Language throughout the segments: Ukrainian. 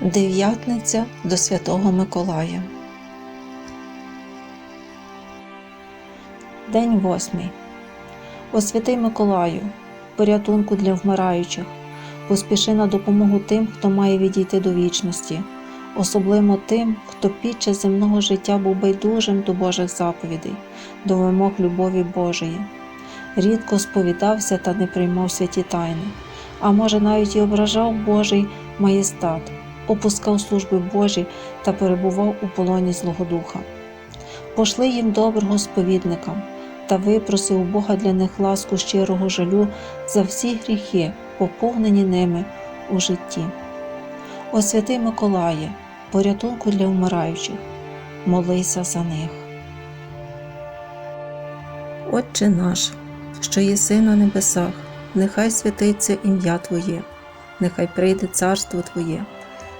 Дев'ятниця до Святого Миколая. День восьмий. О святий Миколаю, порятунку для вмираючих, поспіши на допомогу тим, хто має відійти до вічності, особливо тим, хто під час земного життя був байдужим до Божих заповідей, до вимог любові Божої. Рідко сповідався та не приймав святі тайни, а може навіть і ображав Божий маєстат, опускав служби Божі та перебував у полоні Злого Духа. Пошли їм доброго сповідника та випроси у Бога для них ласку щирого жалю за всі гріхи, поповнені ними у житті. О святий Миколає, порятунку для вмираючих, молися за них. Отче наш, що єси на небесах, нехай святиться ім'я Твоє, нехай прийде царство Твоє,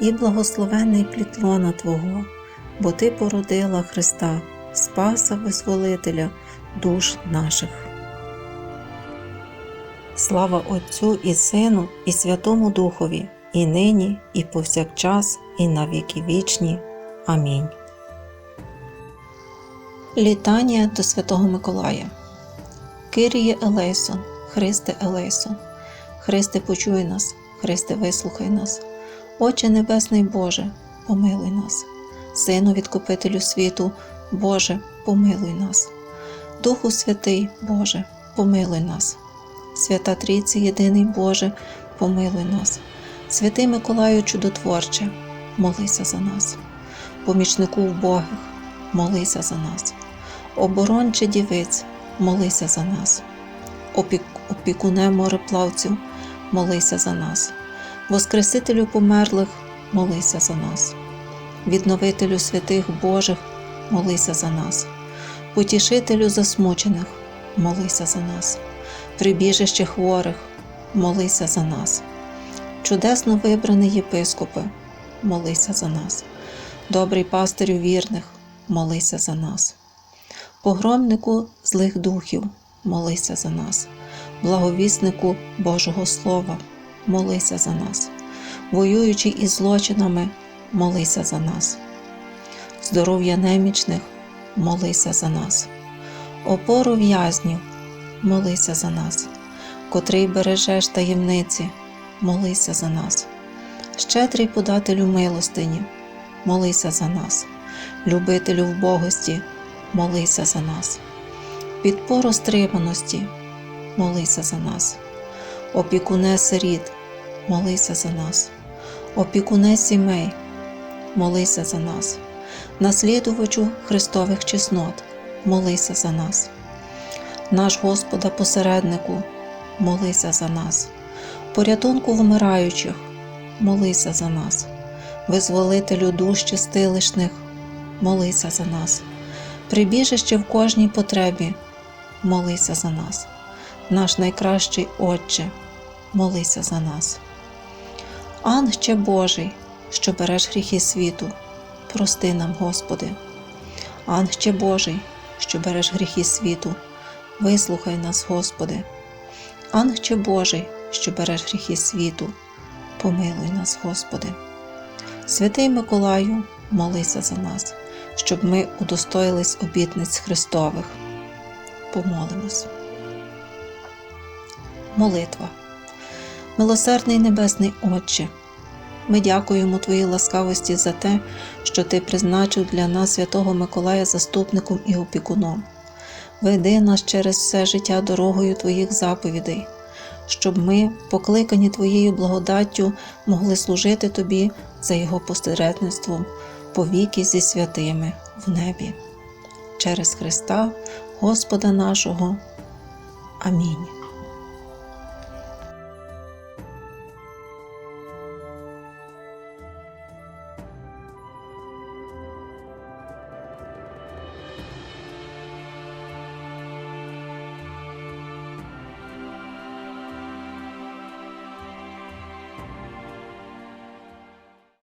і благословенний плітлона Твого, бо Ти породила Христа, Спаса Визволителя душ наших. Слава Отцю і Сину, і Святому Духові, і нині, і повсякчас, і на віки вічні. Амінь. Літання до Святого Миколая. Киріє Елейсон, Христе Елейсон, Христе, почуй нас, Христе, вислухай нас, Отче Небесний Боже, помилуй нас, Сину Відкупителю світу, Боже, помилуй нас, Духу Святий, Боже, помилуй нас, Свята Трійці, єдиний Боже, помилуй нас, Святий Миколаю Чудотворче, молися за нас, помічнику вбогих, молися за нас, оборонче дівиць, молися за нас, Опік... опікуне мореплавців, молися за нас, Воскресителю померлих, молися за нас, відновителю святих Божих, молися за нас, потішителю засмучених, молися за нас, прибіжище хворих, молися за нас, чудесно вибраний єпископе, молися за нас, добрий пастирю вірних, молися за нас, погромнику злих духів, молися за нас, благовіснику Божого Слова, молися за нас, воюючи із злочинами, молися за нас, здоров'я немічних, молися за нас, опору в'язнів, молися за нас, котрий бережеш таємниці, молися за нас, щедрий подателю милостині, молися за нас, любителю вбогості, молися за нас, підпору стриманості, молися за нас, опікуне сиріт, молися за нас, опікуне сімей, молися за нас, наслідувачу Христових чеснот, молися за нас, наш Господа посереднику, молися за нас, порятунку вмираючих, молися за нас, визволителю душ чистилишних, молися за нас, прибіжище в кожній потребі, молися за нас, наш найкращий Отче, молися за нас. Ангче Божий, що береш гріхи світу, прости нам, Господи. Ангче Божий, що береш гріхи світу, вислухай нас, Господи. Ангче Божий, що береш гріхи світу, помилуй нас, Господи. Святий Миколаю, молися за нас, щоб ми удостоїлись обітниць Христових. Помолимось. Молитва. Милосердний Небесний Отче, ми дякуємо Твоїй ласкавості за те, що Ти призначив для нас святого Миколая заступником і опікуном. Веди нас через все життя дорогою Твоїх заповідей, щоб ми, покликані Твоєю благодаттю, могли служити Тобі за Його посередництвом повіки зі святими в небі. Через Христа, Господа нашого. Амінь.